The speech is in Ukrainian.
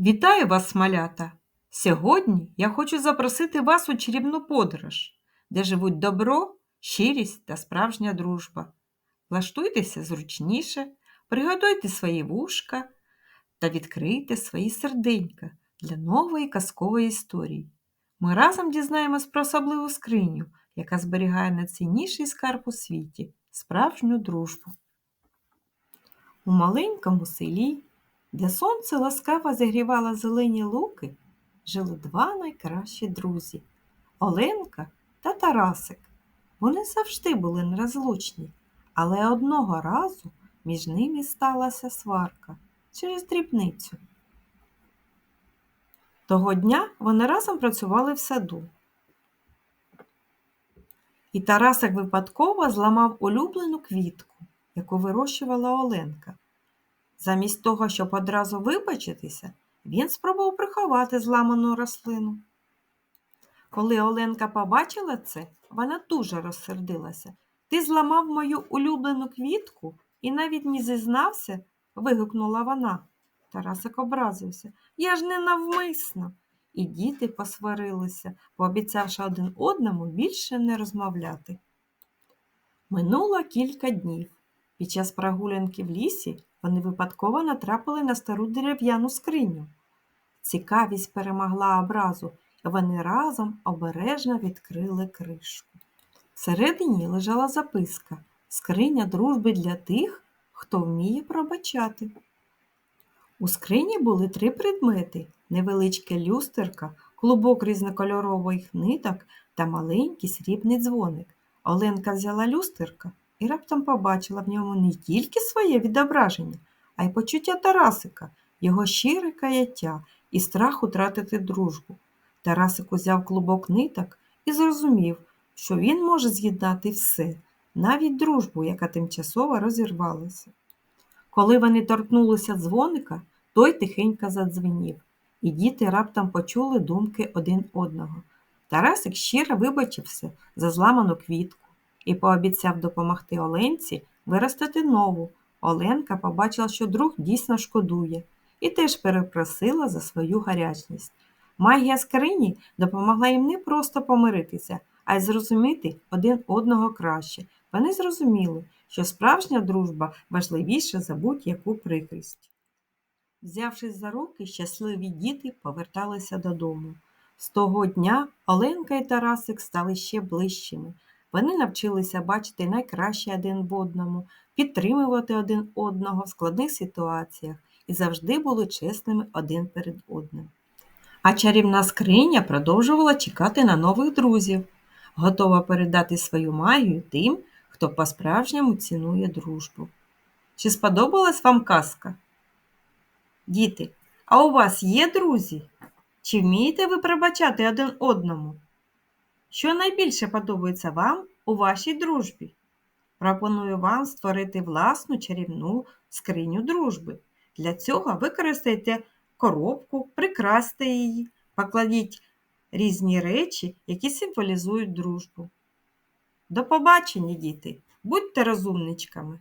Вітаю вас, малята! Сьогодні я хочу запросити вас у чарівну подорож, де живуть добро, щирість та справжня дружба. Влаштуйтеся зручніше, приготуйте свої вушка та відкрийте свої серденька для нової казкової історії. Ми разом дізнаємось про особливу скриню, яка зберігає найцінніший скарб у світі справжню дружбу. У маленькому селі де сонце ласкаво зігрівало зелені луки, жили два найкращі друзі Оленка та Тарасик. Вони завжди були нерозлучні, але одного разу між ними сталася сварка через дрібницю. Того дня вони разом працювали в саду. І Тарасик випадково зламав улюблену квітку, яку вирощувала Оленка. Замість того, щоб одразу вибачитися, він спробував приховати зламану рослину. Коли Оленка побачила це, вона дуже розсердилася. Ти зламав мою улюблену квітку і навіть не зізнався, вигукнула вона. Тарасик образився. Я ж не навмисно. І діти посварилися, пообіцявши один одному більше не розмовляти. Минуло кілька днів. Під час прогулянки в лісі вони випадково натрапили на стару дерев'яну скриню. Цікавість перемогла образу, і вони разом обережно відкрили кришку. Всередині лежала записка Скриня дружби для тих, хто вміє пробачати. У скрині були три предмети невеличке люстерка, клубок різнокольорових ниток та маленький срібний дзвоник. Оленка взяла люстерка і раптом побачила в ньому не тільки своє відображення, а й почуття Тарасика, його щире каяття і страх утратити дружбу. Тарасик узяв клубок ниток і зрозумів, що він може з'єднати все, навіть дружбу, яка тимчасово розірвалася. Коли вони торкнулися дзвоника, той тихенько задзвенів, і діти раптом почули думки один одного. Тарасик щиро вибачився за зламану квітку і пообіцяв допомогти Оленці виростити нову. Оленка побачила, що друг дійсно шкодує, і теж перепросила за свою гарячність. Магія скрині допомогла їм не просто помиритися, а й зрозуміти один одного краще. Вони зрозуміли, що справжня дружба важливіша за будь-яку прикрість. Взявшись за руки, щасливі діти поверталися додому. З того дня Оленка і Тарасик стали ще ближчими. Вони навчилися бачити найкраще один в одному, підтримувати один одного в складних ситуаціях і завжди були чесними один перед одним. А чарівна скриня продовжувала чекати на нових друзів, готова передати свою магію тим, хто по-справжньому цінує дружбу. Чи сподобалась вам казка? Діти, а у вас є друзі? Чи вмієте ви пробачати один одному? Що найбільше подобається вам у вашій дружбі? Пропоную вам створити власну чарівну скриню дружби. Для цього використайте коробку, прикрасьте її, покладіть різні речі, які символізують дружбу. До побачення, діти! Будьте розумничками!